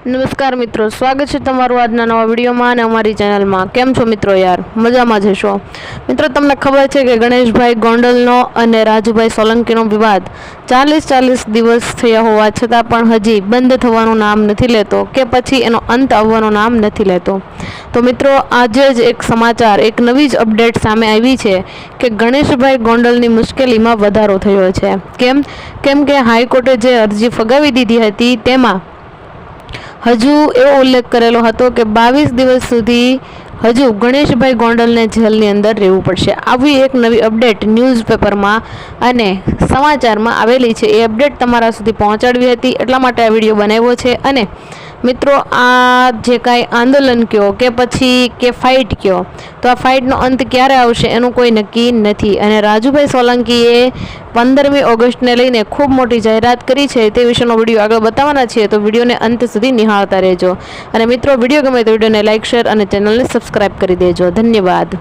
નમસ્કાર મિત્રો, સ્વાગત છે તમારું આજના નવા વિડીયોમાં અને અમારી ચેનલમાં. કેમ છો મિત્રો યાર? મજામાં જશો મિત્રો, તમને ખબર છે કે ગણેશભાઈ ગોંડલનો અને રાજુભાઈ સોલંકીનો વિવાદ ચાલીસ ચાલીસ દિવસ થયા હોવા છતાં પણ હજી બંધ થવાનું નામ નથી લેતો કે પછી એનો અંત આવવાનું નામ નથી લેતો. તો મિત્રો, આજે જ એક સમાચાર, એક નવી જ અપડેટ સામે આવી છે કે ગણેશભાઈ ગોંડલની મુશ્કેલીમાં વધારો થયો છે. કેમ? કેમ કે હાઈકોર્ટે જે અરજી ફગાવી દીધી હતી તેમાં હજુ એવો ઉલ્લેખ કરેલો હતો કે બાવીસ દિવસ સુધી હજુ ગણેશભાઈ ગોંડલને જેલની અંદર રહેવું પડશે. આવી એક નવી અપડેટ ન્યૂઝપેપરમાં અને સમાચારમાં આવેલી છે. એ અપડેટ તમારા સુધી પહોંચાડવી હતી. એટલા માટે આ વીડિયો બનાવ્યો છે અને મિત્રો, આ જે કાંઈ આંદોલન કયો કે પછી કે ફાઇટ કયો, તો આ ફાઇટનો અંત ક્યારે આવશે એનું કોઈ નક્કી નથી. અને રાજુભાઈ સોલંકીએ પંદરમી ઓગસ્ટને લઈને ખૂબ મોટી જાહેરાત કરી છે તે વિશેનો વીડિયો આગળ બતાવવાના છીએ, તો વિડીયોને અંત સુધી નિહાળતા રહેજો. અને મિત્રો, વીડિયો ગમે તો વિડીયોને લાઇક શેર અને ચેનલને સબસ્ક્રાઈબ કરી દેજો. ધન્યવાદ.